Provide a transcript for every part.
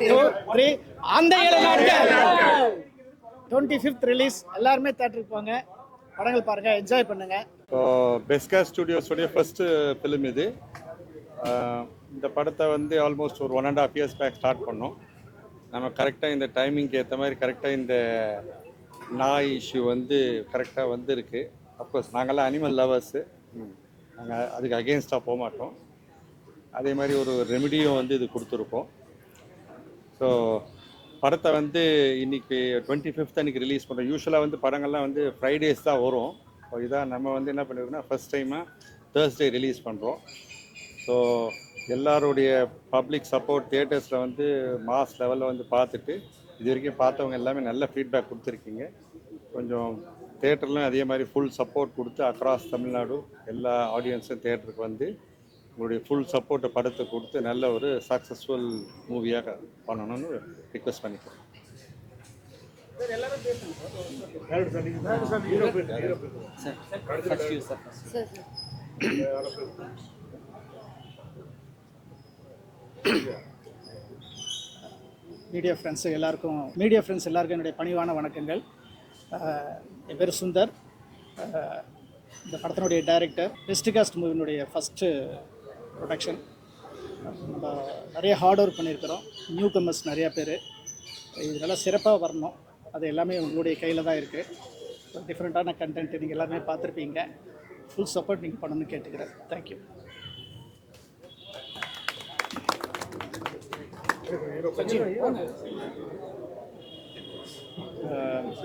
Three அந்த ஏழு நாட்கள். டுவெண்ட்டி ஃபிஃப்த் ரிலீஸ் எல்லாருமே தேட்டருக்கு போங்க. படங்கள் பாருங்க. என்ஜாய் பண்ணுங்க. இப்போ பெஸ்கா ஸ்டுடியோஸோடைய ஃபர்ஸ்ட் ஃபிலிம் இது. இந்த படத்தை வந்து ஆல்மோஸ்ட் ஒரு one and half years back start பண்ணோம். நம்ம கரெக்டாக இந்த டைமிங்க்கு ஏற்ற மாதிரி கரெக்டாக இந்த நாய் இஷ்யூ வந்து கரெக்டாக வந்திருக்கு. அஃப்கோர்ஸ் நாங்கள்லாம் அனிமல் லவர்ஸு நாங்கள் அதுக்கு அகேன்ஸ்டாக போக மாட்டோம். அதே மாதிரி ஒரு ரெமிடியும் வந்து இது கொடுத்துருக்கோம். ஸோ படத்தை வந்து இன்றைக்கி டுவெண்ட்டி ஃபிஃப்த் அன்றைக்கி ரிலீஸ் பண்ணுறோம் யூஸ்வலாக வந்து படங்கள்லாம் வந்து ஃப்ரைடேஸ் தான் வரும். ஸோ இதான் நம்ம வந்து என்ன பண்ணுவோம்னா ஃபர்ஸ்ட் டைமாக தேர்ஸ்டே ரிலீஸ் பண்ணுறோம் ஸோ எல்லாருடைய பப்ளிக் சப்போர்ட் தியேட்டர்ஸில் வந்து மாஸ் லெவலில் வந்து பார்த்துட்டு இது வரைக்கும் பார்த்தவங்க எல்லாமே நல்ல ஃபீட்பேக் கொடுத்துருக்கீங்க. கொஞ்சம் தேட்டர்லாம் அதே மாதிரி ஃபுல் சப்போர்ட் கொடுத்து அக்ராஸ் தமிழ்நாடு எல்லா ஆடியன்ஸும் தேட்டருக்கு வந்து உங்களுடைய ஃபுல் சப்போர்ட்டை படத்தை கொடுத்து நல்ல ஒரு சக்ஸஸ்ஃபுல் மூவியாக பண்ணணும்னு ரிக்வெஸ்ட் பண்ணிக்கிறேன் மீடியா ஃப்ரெண்ட்ஸு எல்லாருக்கும் மீடியா ஃப்ரெண்ட்ஸ் எல்லாருக்கும் என்னுடைய பணிவான வணக்கங்கள். என் பேர் சுந்தர். இந்த படத்தினுடைய டைரக்டர் வெஸ்டிகாஸ்ட் மூவினுடைய ஃபஸ்ட்டு ப்ரொடக்ஷன் நம்ம நிறைய ஹார்ட் ஒர்க் பண்ணியிருக்கிறோம். நியூ கமர்ஸ் நிறையா பேர். இதனால் சிறப்பாக வரணும். அது எல்லாமே உங்களுடைய கையில் தான் இருக்குது டிஃப்ரெண்ட்டான கண்டென்ட் நீங்கள் எல்லாமே பார்த்துருப்பீங்க. ஃபுல் சப்போர்ட் நீங்கள் பண்ணணும்னு கேட்டுக்கிறேன். தேங்க்யூ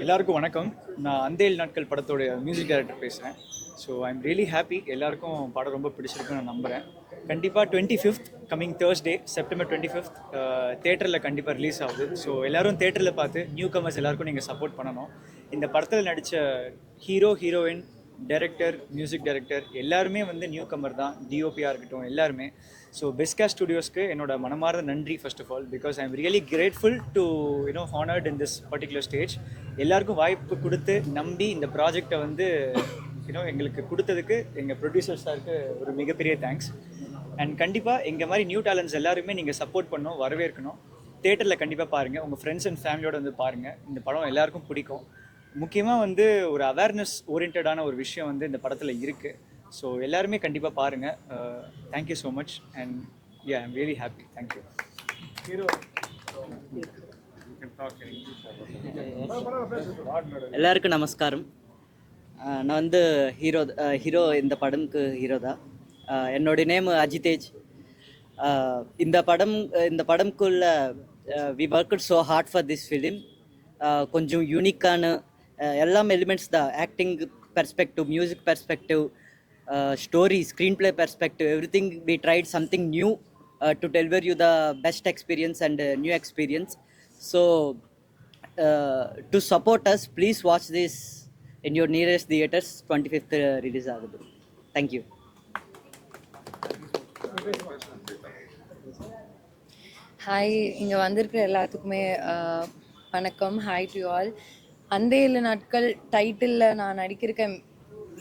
எல்லாருக்கும் வணக்கம். நான் அந்தேல் நாட்கள் படத்தோடைய மியூசிக் டைரக்டர் பேசுகிறேன் so I am really happy எல்லாருக்கும் படம் ரொம்ப பிடிச்சிருக்குன்னு நான் நம்புகிறேன் கண்டிப்பாக twenty fifth coming Thursday September twenty fifth தேட்டரில் கண்டிப்பாக ரிலீஸ் ஆகுது. ஸோ எல்லோரும் தேட்டரில் பார்த்து நியூ கமர்ஸ் எல்லாருக்கும் நீங்கள் சப்போர்ட் பண்ணணும். இந்த படத்தில் நடித்த hero heroine director music director எல்லாருமே வந்து நியூ கமர் தான் டிஓபியாக இருக்கட்டும் எல்லாருமே. ஸோ பெஸ்கா ஸ்டுடியோஸ்க்கு என்னோட மனமார்ந்த நன்றி first of all because I am really grateful to you know honoured in this particular stage எல்லாருக்கும் வாய்ப்பு கொடுத்து நம்பி இந்த ப்ராஜெக்டை வந்து யூனோ எங்களுக்கு கொடுத்ததுக்கு எங்கள் ப்ரொடியூசர் சாருக்கு ஒரு மிகப்பெரிய தேங்க்ஸ் அண்ட் கண்டிப்பாக எங்கள் மாதிரி நியூ டேலண்ட்ஸ் எல்லாருமே நீங்கள் சப்போர்ட் பண்ணணும் வரவேற்கணும். தேட்டரில் கண்டிப்பாக பாருங்கள் உங்கள் ஃப்ரெண்ட்ஸ் அண்ட் ஃபேமிலியோட வந்து பாருங்கள் இந்த படம் எல்லாருக்கும் பிடிக்கும். முக்கியமாக வந்து ஒரு அவேர்னஸ் ஓரியன்டான ஒரு விஷயம் வந்து இந்த படத்தில் இருக்குது ஸோ எல்லாருமே கண்டிப்பாக பாருங்கள் thank you so much and yeah I'm really happy thank you எல்லாருக்கும் நமஸ்காரம். ஆஹ் நான் வந்து ஹீரோ ஹீரோ இந்த படம்க்கு ஹீரோ தான். ஆஹ் என்னோட நேம் அஜிதேஜ். ஆஹ் இந்த படம் இந்த படம்குள்ள we work so hard for this film கொஞ்சம் யூனிக்கான எல்லாம் எலிமெண்ட்ஸ் தான். Acting perspective music perspective story screenplay perspective everything we tried something new to deliver you the best experience and new experience so uh, to support us, please watch this in your nearest theaters. 25th uh, release ஆகுது. Thank you. Hi இங்கே வந்திருக்கிற எல்லாத்துக்குமே வணக்கம். Hi to all அந்த ஏழு நாட்கள் டைட்டிலில் நான் நடிக்கிருக்கேன்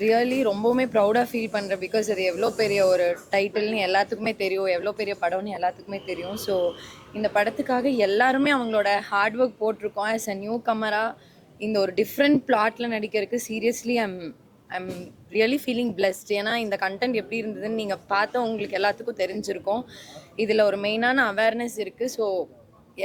really ரொம்பவுமே ப்ரௌடாக ஃபீல் பண்ணுறேன் பிகாஸ் அது எவ்வளோ பெரிய ஒரு டைட்டில்னு எல்லாத்துக்குமே தெரியும். எவ்வளோ பெரிய படம்னு எல்லாத்துக்குமே தெரியும். ஸோ இந்த படத்துக்காக எல்லாருமே அவங்களோட ஹார்ட் ஒர்க் போட்டிருக்கோம். ஆஸ் அ நியூ கமராக இந்த ஒரு டிஃப்ரெண்ட் பிளாட்டில் நடிக்கிறதுக்கு seriously I'm I'm really feeling blessed ஏன்னா இந்த கண்டென்ட் எப்படி இருந்ததுன்னு நீங்கள் பார்த்தா உங்களுக்கு எல்லாத்துக்கும் தெரிஞ்சிருக்கும். இதில் ஒரு மெயினான அவேர்னஸ் இருக்குது ஸோ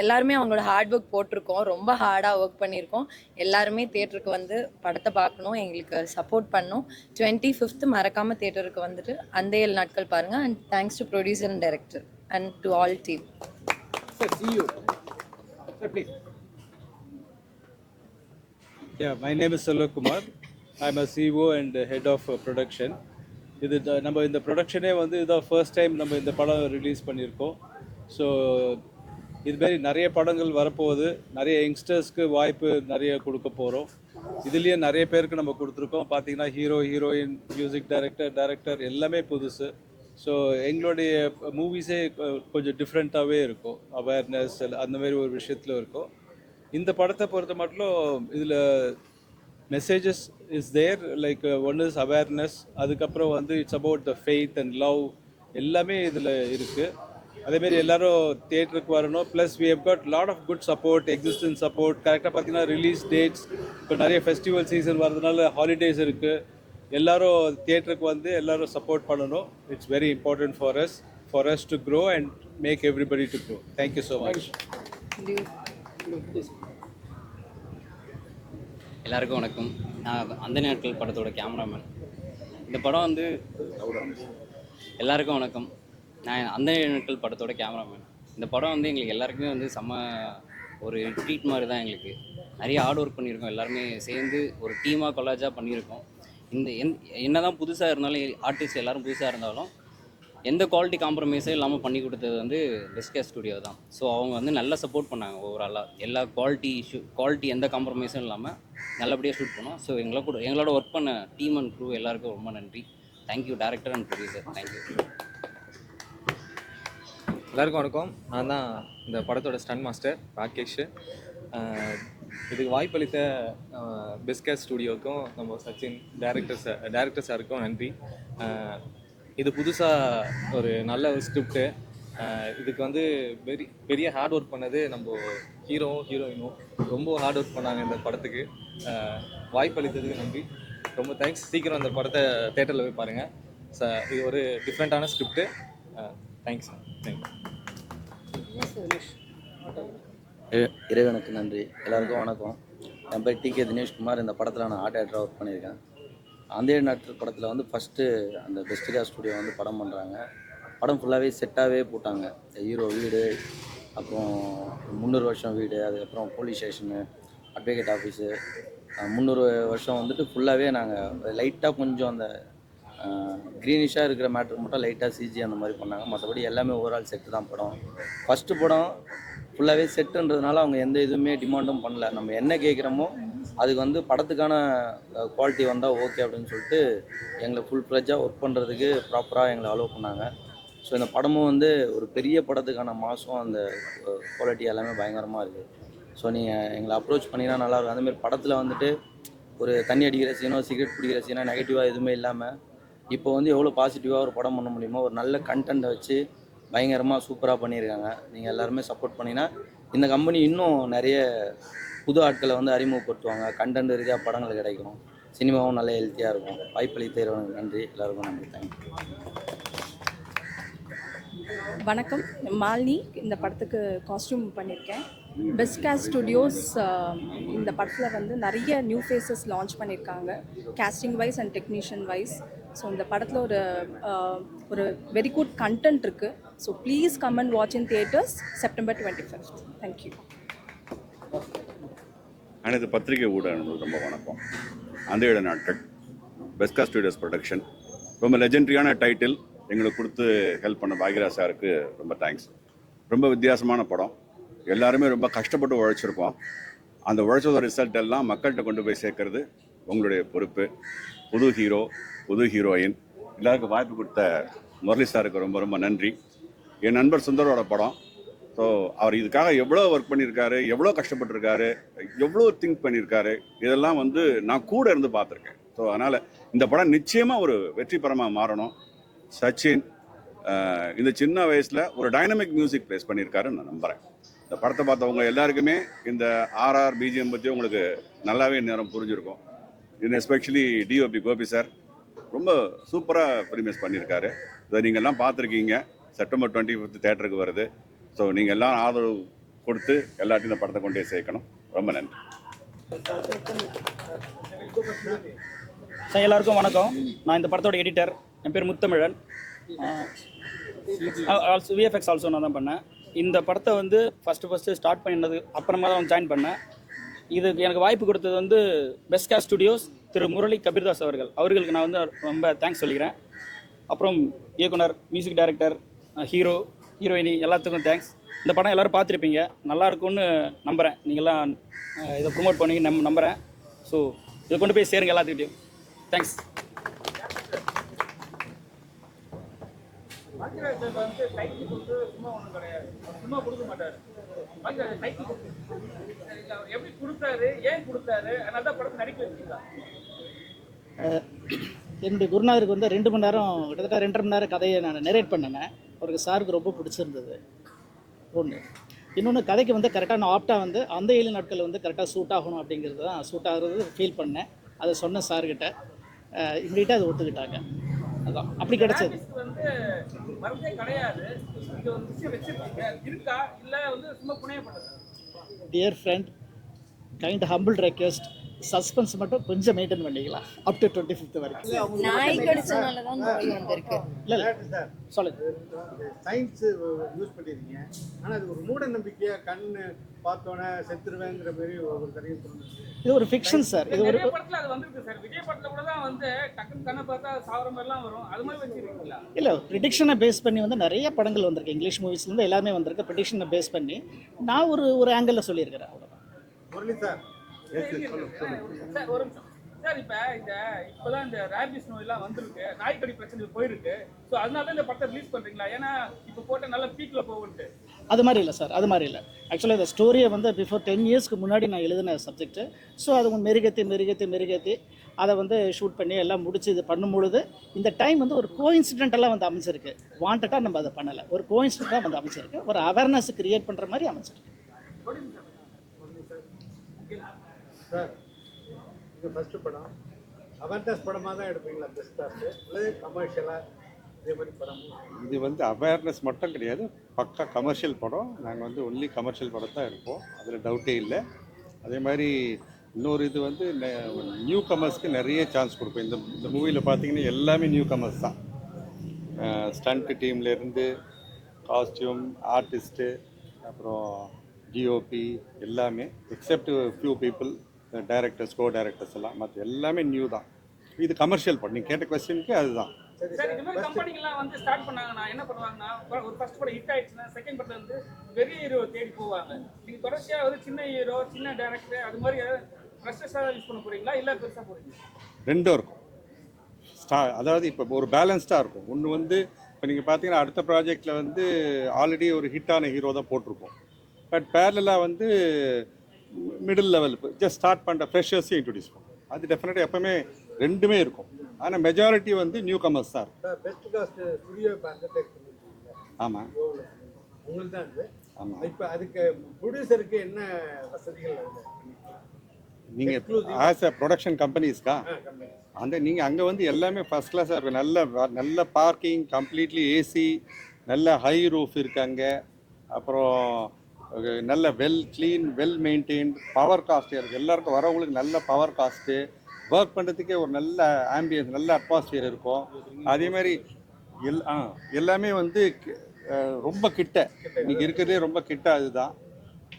எல்லாருமே அவங்களோட ஹார்ட் ஒர்க் போட்டிருக்கோம். ரொம்ப ஹார்டாக ஒர்க் பண்ணியிருக்கோம். எல்லாருமே தேட்டருக்கு வந்து படத்தை பார்க்கணும். எங்களுக்கு சப்போர்ட் பண்ணும். டுவெண்ட்டி ஃபிஃப்த் மறக்காமல் தேட்டருக்கு வந்துட்டு அந்த ஏழு நாட்கள் பாருங்கள் and thanks to producer and director and to all team Yeah, my name is Salwa Kumar. I'm a CEO and head of uh, இது த- நம்ம இந்த ப்ரொடக்ஷனே வந்து இதான் ஃபர்ஸ்ட் டைம் நம்ம இந்த படம் ரிலீஸ் பண்ணியிருக்கோம். ஸோ இதுமாரி நிறைய படங்கள் வரப்போகுது. நிறைய யங்ஸ்டர்ஸ்க்கு வாய்ப்பு நிறைய கொடுக்க போகிறோம் இதுலேயே நிறைய பேருக்கு நம்ம கொடுத்துருக்கோம். பார்த்தீங்கன்னா hero heroine music director director எல்லாமே புதுசு. ஸோ எங்களுடைய மூவிஸே கொஞ்சம் டிஃப்ரெண்ட்டாகவே இருக்கும். அவேர்னஸ் அந்த மாதிரி ஒரு விஷயத்தில் இருக்கும். இந்த படத்தை பொறுத்த மட்டும் இதில் messages is there like one is awareness அதுக்கப்புறம் வந்து it's about the faith and love எல்லாமே இதில் இருக்குது அதேமாரி எல்லாரும் தியேட்டருக்கு வரணும். Plus we have got lot of good support existence support கரெக்டாக பார்த்தீங்கன்னா ரிலீஸ் டேட்ஸ் இப்போ நிறைய ஃபெஸ்டிவல் சீசன் வரதுனால ஹாலிடேஸ் இருக்குது எல்லாரும் தியேட்டருக்கு வந்து எல்லாரும் சப்போர்ட் பண்ணணும். It's very important for us for us to grow and make everybody to grow thank you so much எல்லாருக்கும் வணக்கம். நான் அந்த நாட்கள் படத்தோட கேமராமேன் இந்த படம் வந்து எல்லாருக்கும் வணக்கம். நான் அந்த நாட்கள் படத்தோட கேமராமேன் இந்த படம் வந்து எங்களுக்கு எல்லாருக்குமே வந்து செம்ம ஒரு ட்ரீட் மாதிரி தான் எங்களுக்கு. நிறைய ஹார்ட் ஒர்க் பண்ணியிருக்கோம். எல்லாருமே சேர்ந்து ஒரு டீமாக கொலாஜாக பண்ணியிருக்கோம். இந்த என் என்ன தான் புதுசாக இருந்தாலும் ஆர்டிஸ்ட் எல்லாரும் புதுசாக இருந்தாலும் எந்த குவாலிட்டி காம்ப்ரமைஸும் இல்லாமல் பண்ணி கொடுத்தது வந்து டிஸ்கே ஸ்டுடியோ தான். ஸோ அவங்க வந்து நல்லா சப்போர்ட் பண்ணாங்க ஓவராலாக எல்லா குவாலிட்டி இஷ்யூ குவாலிட்டி எந்த காம்ப்ரமைஸும் இல்லாமல் நல்லபடியாக ஷூட் பண்ணோம். ஸோ எங்களை கூட எங்களோட ஒர்க் பண்ண டீம் அண்ட் க்ரூ எல்லாருக்கும் ரொம்ப நன்றி. Thank you director and producer thank you எல்லாருக்கும் வணக்கம். நான் தான் இந்த படத்தோட ஸ்டன் மாஸ்டர் ராகேஷ் இதுக்கு வாய்ப்பளித்த பிஸ்கேஸ் ஸ்டுடியோவுக்கும் நம்ம சச்சின் டேரக்டர் சார் டேரக்டர் சாருக்கும் நன்றி. இது புதுசாக ஒரு நல்ல ஒரு ஸ்கிரிப்டு இதுக்கு வந்து பெரிய பெரிய ஹார்ட் ஒர்க் பண்ணது நம்ம ஹீரோவும் ஹீரோயினும் ரொம்ப ஹார்ட் ஒர்க் பண்ணாங்க இந்த படத்துக்கு. வாய்ப்பளித்ததுக்கு நன்றி. ரொம்ப தேங்க்ஸ் சீக்கிரம் அந்த படத்தை தேட்டரில் போய் பாருங்கள் ச இது ஒரு டிஃப்ரெண்ட்டான ஸ்கிரிப்டு தேங்க்ஸ் தேங்க்ஸ் இறைவனுக்கு நன்றி. எல்லாருக்கும் வணக்கம். என் பேர் டி கே தினேஷ்குமார். இந்த படத்தில் நான் ஆர்ட் ஆக்டராக ஒர்க் பண்ணியிருக்கேன். அந்தே நாட்டு படத்தில் வந்து ஃபஸ்ட்டு அந்த பெஸ்டிகா ஸ்டுடியோ வந்து படம் பண்ணுறாங்க படம் ஃபுல்லாகவே செட்டாகவே போட்டாங்க. ஹீரோ வீடு அப்புறம் முந்நூறு வருஷம் வீடு அதுக்கப்புறம் போலீஸ் ஸ்டேஷனு அட்வொகேட் ஆஃபீஸு முந்நூறு வருஷம் வந்துட்டு ஃபுல்லாகவே நாங்கள் லைட்டாக கொஞ்சம் அந்த க்ரீனிஷாக இருக்கிற மேட்ரு மட்டும் லைட்டாக சிஜி அந்த மாதிரி பண்ணாங்க. மற்றபடி எல்லாமே ஓவரால் செட்டு தான் படம். ஃபஸ்ட்டு படம் ஃபுல்லாகவே செட்டுன்றதுனால அவங்க எந்த இதுவுமே டிமாண்டும் பண்ணல. நம்ம என்ன கேட்குறோமோ அதுக்கு வந்து படத்துக்கான குவாலிட்டி வந்தால் ஓகே அப்படின்னு சொல்லிட்டு எங்களை ஃபுல் ஃப்ளெஜ்ஜாக ஒர்க் பண்ணுறதுக்கு ப்ராப்பராக எங்களை அலோவ் பண்ணாங்க. ஸோ இந்த படமும் வந்து ஒரு பெரிய படத்துக்கான மாதம் அந்த குவாலிட்டி எல்லாமே பயங்கரமாக இருக்குது ஸோ நீங்கள் எங்களை அப்ரோச் பண்ணினா நல்லாயிருக்கும் அந்தமாரி படத்தில் வந்துட்டு ஒரு தண்ணி அடிக்கிற சீனோ சிகரெட் பிடிக்கிற சீனோ நெகட்டிவாக எதுவுமே இல்லாமல் இப்போ வந்து எவ்வளோ பாசிட்டிவாக ஒரு படம் பண்ண முடியுமோ ஒரு நல்ல கண்டென்ட்டை வச்சு பயங்கரமாக சூப்பராக பண்ணியிருக்காங்க. நீங்கள் எல்லாருமே சப்போர்ட் பண்ணினா இந்த கம்பெனி இன்னும் நிறைய புது ஆட்களை வந்து அறிமுகப்படுத்துவாங்க. கண்டென்ட் ரீதியாக படங்கள் கிடைக்கும். சினிமாவும் நல்ல ஹெல்த்தியாக இருக்கும். வாய்ப்பளித்த நன்றி. எல்லாருக்கும் நன்றி. தேங்க்யூ வணக்கம். மாலினி. இந்த படத்துக்கு காஸ்டியூம் பண்ணியிருக்கேன். பெஸ்ட் கேஸ்ட் ஸ்டுடியோஸ் இந்த படத்தில் வந்து நிறைய நியூ ஃபேஸஸ் லான்ச் பண்ணியிருக்காங்க. Casting wise and technician wise so இந்த படத்தில் ஒரு ஒரு வெரி குட் கண்டென்ட் இருக்குது so please come and watch in theatres September twenty fifth thank you அனைத்து பத்திரிகை ஊடகங்களுக்கு ரொம்ப வணக்கம். அந்த இட நாட்கள் பெஸ்கா ஸ்டூடியோஸ் ப்ரொடக்ஷன் ரொம்ப லெஜெண்ட்ரியான டைட்டில் எங்களுக்கு கொடுத்து ஹெல்ப் பண்ண பாகிரா சாருக்கு ரொம்ப தேங்க்ஸ் ரொம்ப வித்தியாசமான படம். எல்லாருமே ரொம்ப கஷ்டப்பட்டு உழைச்சிருக்கோம். அந்த உழைச்சதோட ரிசல்ட் எல்லாம் மக்கள்கிட்ட கொண்டு போய் சேர்க்கறது உங்களுடைய பொறுப்பு. புது ஹீரோ புது ஹீரோயின் எல்லாருக்கும் வாய்ப்பு கொடுத்த முரளி சாருக்கு ரொம்ப ரொம்ப நன்றி. என் நண்பர் சுந்தரோட படம். ஸோ அவர் இதுக்காக எவ்வளோ ஒர்க் பண்ணியிருக்காரு எவ்வளோ கஷ்டப்பட்டிருக்காரு எவ்வளோ திங்க் பண்ணியிருக்காரு இதெல்லாம் வந்து நான் கூட இருந்து பார்த்துருக்கேன். ஸோ அதனால் இந்த படம் நிச்சயமாக ஒரு வெற்றி படமாக மாறணும். சச்சின் இந்த சின்ன வயசில் ஒரு டைனமிக் மியூசிக் ப்ளேஸ் பண்ணியிருக்காருன்னு நான் நம்புகிறேன் இந்த படத்தை பார்த்தவங்க எல்லாருக்குமே இந்த ஆர்ஆர் பிஜிஎம் பற்றி உங்களுக்கு நல்லாவே நேரம் புரிஞ்சிருக்கும். இது எஸ்பெஷலி டிஓபி கோபி சார் ரொம்ப சூப்பராக ப்ரீமியஸ் பண்ணியிருக்காரு இதை நீங்கள்லாம் பார்த்துருக்கீங்க. செப்டம்பர் டுவெண்ட்டி ஃபிஃப்த் தேட்டருக்கு வருது. ஸோ நீங்கள் எல்லாம் ஆதரவு கொடுத்து எல்லாத்தையும் இந்த படத்தை கொண்டு சேர்க்கணும். ரொம்ப நன்றி. சார் எல்லாருக்கும் வணக்கம். நான் இந்த படத்தோட எடிட்டர். என் பேர் முத்தமிழன். ஆல்சோ விஎஃப்எக்ஸ் ஆல்சோ நான் தான் பண்ணேன். இந்த படத்தை வந்து ஃபஸ்ட்டு ஃபஸ்ட்டு ஸ்டார்ட் பண்ணது அப்புறமா தான் ஜாயின் பண்ணேன். இதுக்கு எனக்கு வாய்ப்பு கொடுத்தது வந்து பெஸ்கா ஸ்டுடியோஸ் திரு முரளி கபீர்தாஸ் அவர்கள். அவர்களுக்கு நான் வந்து ரொம்ப தேங்க்ஸ் சொல்லிக்கிறேன். அப்புறம் இயக்குனர் மியூசிக் டைரக்டர் ஹீரோ ஹீரோயினி எல்லாத்துக்கும் தேங்க்ஸ் இந்த படம் எல்லோரும் பார்த்துருப்பீங்க. நல்லா இருக்கும்னு நம்புகிறேன் நீங்கள்லாம் இதை ப்ரொமோட் பண்ணி நம் நம்புகிறேன் ஸோ இதை கொண்டு போய் சேருங்க எல்லாத்துக்கிட்டையும். தேங்க்ஸ் என்னுடைய குருநாதருக்கு வந்து ரெண்டு மணி நேரம் கிட்டத்தட்ட ரெண்டரை மணி நேரம் கதையை நான் நெரேட் பண்ணினேன் அவருக்கு சாருக்கு ரொம்ப பிடிச்சிருந்தது. ஒன்று இன்னொன்று கதைக்கு வந்து கரெக்டான ஆப்டாக வந்து அந்த ஏழு நாட்கள் வந்து கரெக்டாக சூட் ஆகணும் அப்படிங்கிறது தான் சூட் ஆகுறது ஃபீல் பண்ணேன். அதை சொன்ன சார்கிட்ட இம்மிடியட்டாக அதை ஒத்துக்கிட்டாங்க. அதான். அப்படி கிடைச்சது. Dear friend kind humble request suspense மட்டும் கொஞ்சம் மெயின்டைன் பண்ணிக்கலாம். அப் டு டுவெண்ட்டி ஃபிஃப்த் வரைக்கும் நாய் கடிச்சனால தான் நோய் வந்திருக்கு. இல்லை இல்லை சொல்லுங்க. சயின்ஸ் யூஸ் பண்ணிருக்கீங்க. ஆனா அது ஒரு மூட நம்பிக்கையா கண்ணு பார்த்தோன்னே செத்துருவேங்கிற மாதிரி ஒரு கதையை சொல்லுங்க. இது ஒரு ஃபிக்ஷன் சார் இது ஒரு படத்துல அது வந்திருக்கு சார் விஜய் படத்துல கூட தான் வந்து டக்குன்னு கண்ணை பார்த்தா சாவர மாதிரிலாம் வரும். அது மாதிரி வச்சிருக்கீங்களா? இல்லை ப்ரிடிக்ஷனை பேஸ் பண்ணி வந்து நிறைய படங்கள் வந்திருக்கு. இங்கிலீஷ் மூவிஸ்லேருந்து எல்லாமே வந்திருக்கு. ப்ரிடிக்ஷனை பேஸ் பண்ணி. நான் ஒரு ஒரு ஆங்கிளில் சொல்லியிருக்கிறேன் அவ்வளோதான் முரளி சார் சார் ஒரு சார் இப்ப இந்த இப்பதான் இந்த ரேபிஸ் நோயெல்லாம் வந்திருக்கு நாய்க்கடி பிரச்சனை போயிருக்கு ஸோ அதனால தான் இந்த படத்தை ரிலீஸ் பண்ணுறீங்களா ஏன்னா இப்போ போட்ட நல்ல பீக்கில் போகுன்ட்டு அது மாதிரி இல்லை சார் அது மாதிரி இல்லை. ஆக்சுவலாக இந்த ஸ்டோரியை வந்து பிஃபோர் டென் இயர்ஸ்க்கு முன்னாடி நான் எழுதின சப்ஜெக்ட்டு ஸோ அது கொஞ்சம் மெருகேற்றி மெருகேற்றி அதை வந்து ஷூட் பண்ணி எல்லாம் முடிச்சு இது பண்ணும்பொழுது இந்த டைம் வந்து ஒரு கோஇன்சிடென்டெல்லாம் வந்து அமைச்சிருக்கு வாண்டட்டாக நம்ம அதை பண்ணலை. ஒரு கோஇன்சிடென்ட்டாக வந்து அமைச்சிருக்கு ஒரு அவேர்னஸ் கிரியேட் பண்ணுற மாதிரி அமைச்சிருக்கு சார் இது ஃபஸ்ட்டு படம். அவேர்னஸ் படமாக தான் எடுப்பீங்களா பெஸ்ட் காஸ்ட் இல்லை இதே மாதிரி படம். இது வந்து அவேர்னஸ் மட்டும் கிடையாது. பக்கா கமர்ஷியல் படம். நாங்கள் வந்து ஒன்லி கமர்ஷியல் படம் தான் எடுப்போம். அதில் டவுட்டே இல்லை. அதே மாதிரி இன்னொரு இது வந்து நியூ கமர்ஸ்க்கு நிறைய சான்ஸ் கொடுப்போம். இந்த இந்த மூவியில் பார்த்தீங்கன்னா எல்லாமே நியூ கமர்ஸ் தான் ஸ்டண்ட் டீம்லேருந்து காஸ்டியூம் ஆர்டிஸ்ட்டு அப்புறம் டிஓபி எல்லாமே except few people directors co directors எல்லாம் மற்ற எல்லாமே நியூ தான். இது கமர்ஷியல் படம் நீங்கள் கேட்ட கொஸ்டினுக்கு அதுதான். சார் இந்த மாதிரி கம்பெனிங்கெல்லாம் வந்து ஸ்டார்ட் பண்ணாங்கன்னா என்ன பண்ணுவாங்கன்னா ஒரு ஃபர்ஸ்ட் படம் ஹிட் ஆயிடுச்சுன்னா செகண்ட் படத்துல வந்து பெரிய ஹீரோ தேடி போவாங்க. நீங்க தொடர்ச்சியா வந்து சின்ன ஹீரோ சின்ன டேரக்டர் அது மாதிரி ஃப்ரெஷர்ஸாக யூஸ் பண்ண போறீங்களா? இல்ல பெருசா போறீங்களா? ரெண்டும் இருக்கும். ஸ்டா அதாவது இப்போ ஒரு பேலன்ஸ்டாக இருக்கும். ஒன்று வந்து இப்போ நீங்கள் பார்த்தீங்கன்னா அடுத்த ப்ராஜெக்டில் வந்து ஆல்ரெடி ஒரு ஹிட்டான ஹீரோ தான் போட்டிருப்போம். பட் பேரலாக வந்து மிடில் லெவல் ஜஸ்ட் ஸ்டார்ட் பண்ணுற ஃப்ரெஷர்ஸையும் இன்ட்ரடியூஸ் பண்ணும் அது டெஃபினட்டாக எப்பவுமே ரெண்டுமே இருக்கும். ஆனால் மெஜாரிட்டி வந்து நியூ கமர்ஸ் தான் இருக்கும். ஆமாம் ஆமாம் இப்போ அதுக்கு ப்ரொடியூசருக்கு என்ன வசதிகள் நீங்கள் ஆஸ் அ ப்ரொடக்ஷன் கம்பெனிஸ்க்கா அந்த நீங்கள் அங்கே வந்து எல்லாமே ஃபஸ்ட் கிளாஸாக இருக்கும் நல்ல நல்ல பார்க்கிங் கம்ப்ளீட்லி ஏசி நல்ல ஹை ரூஃப் இருக்கு அங்கே. அப்புறம் நல்ல well clean well maintained power cost இருக்குது எல்லாருக்கும் வரவங்களுக்கு நல்ல பவர் காஸ்ட்டு ஒர்க் பண்ணுறதுக்கே ஒரு நல்ல ஆம்பியன்ஸ் நல்ல அட்மாஸ்பியர் இருக்கும். அதே மாதிரி எல் ஆ எல்லாமே வந்து ரொம்ப கிட்ட. இன்னைக்கு இருக்கிறதே ரொம்ப கிட்ட அதுதான்.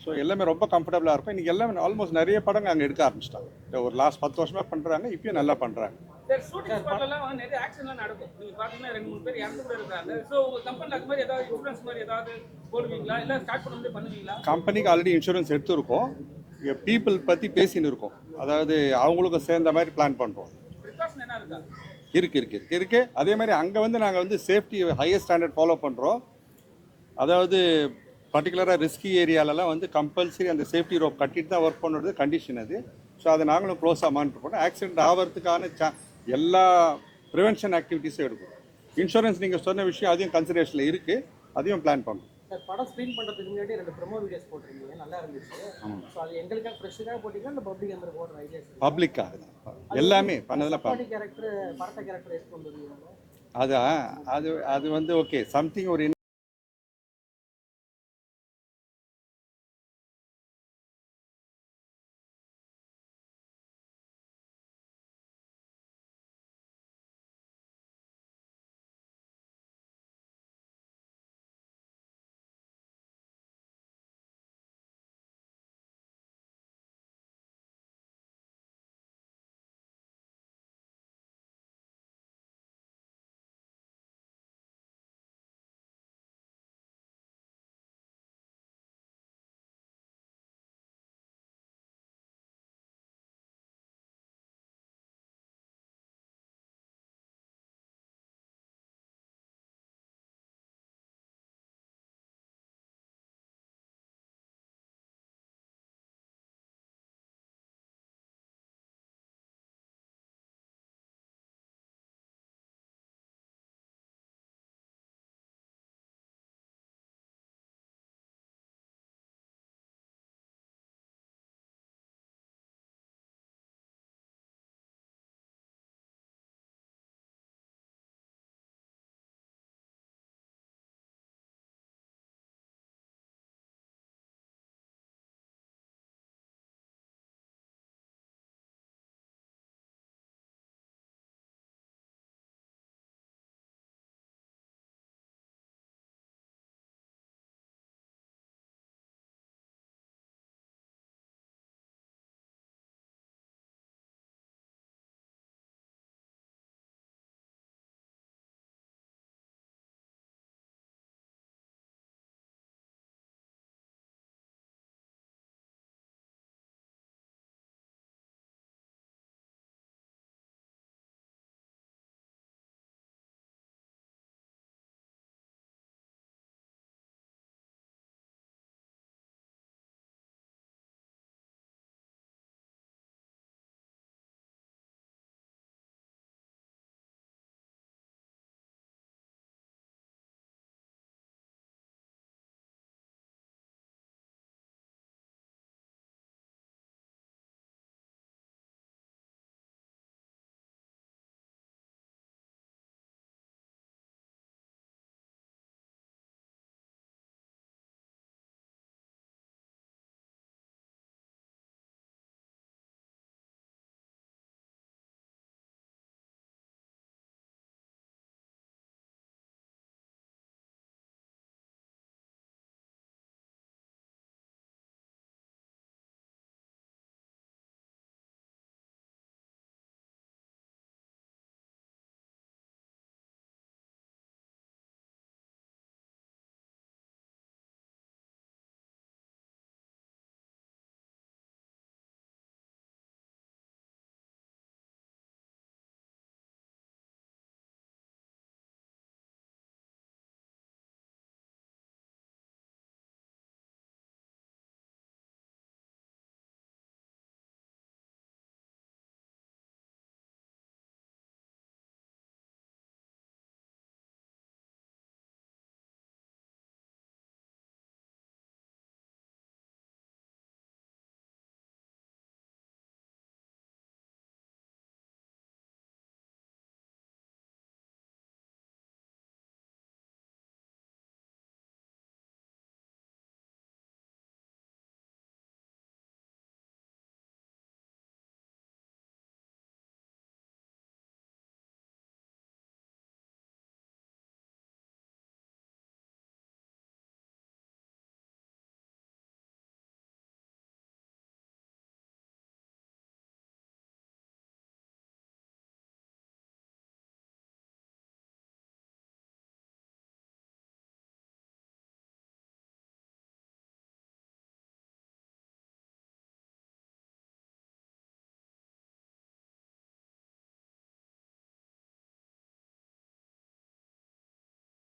ஸோ எல்லாமே ரொம்ப கம்ஃபர்டபுளாக இருக்கும். இன்றைக்கி எல்லாமே ஆல்மோஸ்ட் நிறைய படங்கள் அங்கே எடுக்க ஆரம்பிச்சிட்டாங்க. ஒரு லாஸ்ட் பத்து வருஷமாக பண்ணுறாங்க இப்பயும் நல்லா பண்ணுறாங்க சார் ஷூட்டிங் ஸ்பாட்லாம் வந்து நிறைய ஆக்ஷன்லாம் நடக்கும். நீங்க பாத்தீங்கன்னா ரெண்டு மூணு பேர் இறந்து கூட இருக்காங்க. ஸோ உங்க கம்பெனியில் அது மாதிரி ஏதாவது இன்சூரன்ஸ் மாதிரி ஏதாவது போடுவீங்களா? இல்ல ஸ்டார்ட் பண்ணும்போது பண்ணுவீங்களா? கம்பெனிக்கு ஆல்ரெடி இன்சூரன்ஸ் எடுத்திருக்கோம். பீப்புள் பற்றி பேசின்னு இருக்கோம். அதாவது அவங்களுக்கும் சேர்ந்த மாதிரி பிளான் பண்ணுறோம் ப்ரிகாஷன் என்ன இருக்கா? இருக்கு இருக்கு இருக்கு இருக்கு. அதே மாதிரி அங்கே வந்து நாங்கள் வந்து சேஃப்டி ஹையர் ஸ்டாண்டர்ட் ஃபாலோ பண்ணுறோம் அதாவது பர்டிகுலராக ரிஸ்கி ஏரியாலலாம் வந்து கம்பல்சரி அந்த சேஃப்டி ரோப் கட்டிட்டு தான் ஒர்க் பண்ணுறது கண்டிஷன் அது. ஸோ அதை நாங்களும் க்ளோஸாக மானிட்டர் பண்ணோம். ஆக்சிடென்ட் ஆகிறதுக்கான சா எல்லா ப்ரிவென்ஷன் ஆக்டிவிட்டீஸும் எடுக்கும். இன்சூரன்ஸ் நீங்கள் சொன்ன விஷயம் அதையும் கன்சிடரேஷனில் இருக்குது அதையும் பிளான் பண்ணுறோம் சார் படம் ஸ்க்ரீன் பண்ணுறதுக்கு முன்னாடி ரெண்டு ப்ரொமோ வீடியோஸ் போட்டிருந்தீங்க. நல்லா இருந்துச்சு. ஸோ அது எங்களுக்காக ஃப்ரெஷ்ஷாக போட்டிங்களா? இல்லை பப்ளிக் அந்த போடுற ஐடியாஸ் பப்ளிக்காக தான். எல்லாமே பண்ணதெல்லாம் பார்க்க கேரக்டர் படத்த கேரக்டர் எடுத்து கொண்டு வருவீங்க அது அது அது வந்து ஓகே சம்திங் ஒரு